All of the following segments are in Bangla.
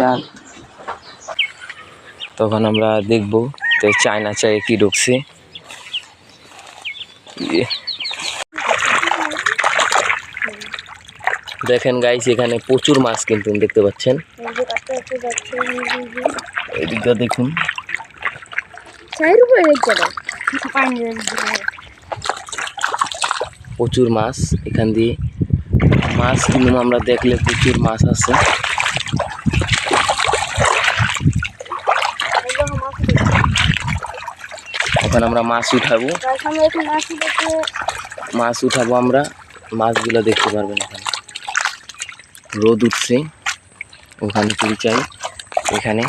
ডাল। তখন আমরা দেখব তো চায়না চায়ে কি ঢুকছে। ইয়ে। দেখেন গাইস এখানে প্রচুর মাছ কিন্তু দেখতে পাচ্ছেন। এদিকটা দেখুন। প্রচুর মাছ এখান দিয়ে মাছ, কিন্তু আমরা দেখলে প্রচুর মাছ আছে। এখন আমরা মাছ উঠাবো। মাছ উঠাবো আমরা। মাছগুলো দেখতে পারবেন এখানে। রোদ উঠছে। ওখানে চুরি চাই। এখানে।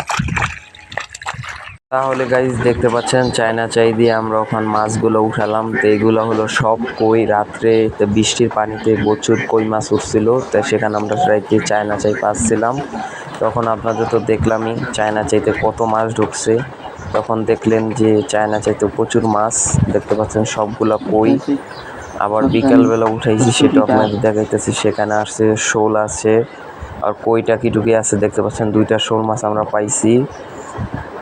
তাহলে গাইজ দেখতে পাচ্ছেন চায়না চাই দিয়ে আমরা ওখানে মাছগুলো উঠালাম। তো এগুলো হলো সব কই রাত্রে বৃষ্টির পানিতে প্রচুর কই মাছ উঠছিল তো সেখানে আমরা রাইতে চায়না চাই পাচ্ছিলাম। তখন আপনাদের তো দেখলামই চায়না চাইতে কত মাছ ঢুকছে। তখন দেখলেন যে চায়না চাইতে প্রচুর মাছ দেখতে পাচ্ছেন সবগুলা কই। আবার বিকালবেলা উঠাইছি সেটা আপনাদের দেখাইতেছি সেখানে আসছে শোল আছে। আর কইটা কি ঢুকে আছে দেখতে পাচ্ছেন দুইটা শোল মাছ আমরা পাইছি।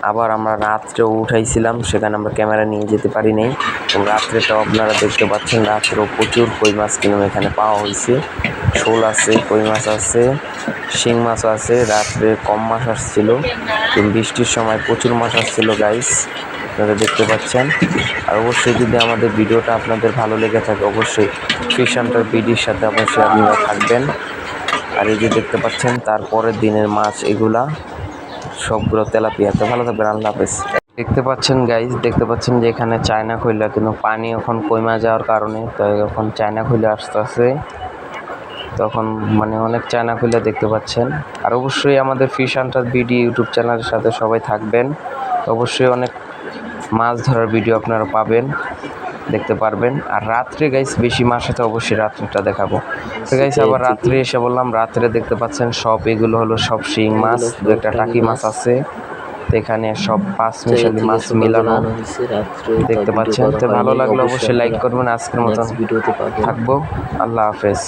আবার আমরা রাত্রেও উঠাইছিলাম, সেখানে আমরা ক্যামেরা নিয়ে যেতে পারি নাই। এবং রাত্রেটাও আপনারা দেখতে পাচ্ছেন, রাত্রেও প্রচুর কই মাছ কিন্তু এখানে পাওয়া হয়েছে শোল আছে, কই মাছ আছে, শিং মাছও আছে, রাত্রে কম মাছ আসছিল। বৃষ্টির সময় প্রচুর মাছ আসছিল গাইস আপনারা দেখতে পাচ্ছেন। আর অবশ্যই যদি আমাদের ভিডিওটা আপনাদের ভালো লেগে থাকে, অবশ্যই ফিশ হান্টার বিডির সাথে অবশ্যই আপনারা থাকবেন। আর এই যে দেখতে পাচ্ছেন, তারপরের দিনের মাছ এগুলা। সবগুলো তেলাপিয়া। তো ভালো থাকবেন, আল্লাহ হাফেজ। দেখতে পাচ্ছেন গাইজ দেখতে পাচ্ছেন যে এখানে চায়না খইলা কিন্তু পানি এখন কমা যাওয়ার কারণে, তো এখন চায়না খইলা আসতে আছে তখন মানে অনেক চায়না খইলা দেখতে পাচ্ছেন। আর অবশ্যই আমাদের ফিশ হান্টার বিডি ইউটিউব চ্যানেলের সাথে সবাই থাকবেন। অবশ্যই অনেক মাছ ধরার ভিডিও আপনারা পাবেন। দেখতে পারবেন। আর রাত্রে গাইস বেশি মাস আছে অবশ্যই রাত্রিটা দেখাবো। তো গাইস আবার রাত্রে এসে বললাম রাত্রে দেখতে পাচ্ছেন সব এগুলো হলো সব শিং মাছ দু একটা টাকি মাছ আছে। এখানে সব পাঁচ মিশালি মাছ মিলানো দেখতে পাচ্ছেন। তো ভালো লাগল অবশ্যই লাইক করবেন। আজকের মতন ভিডিওতে থাকব। আল্লাহ হাফেজ।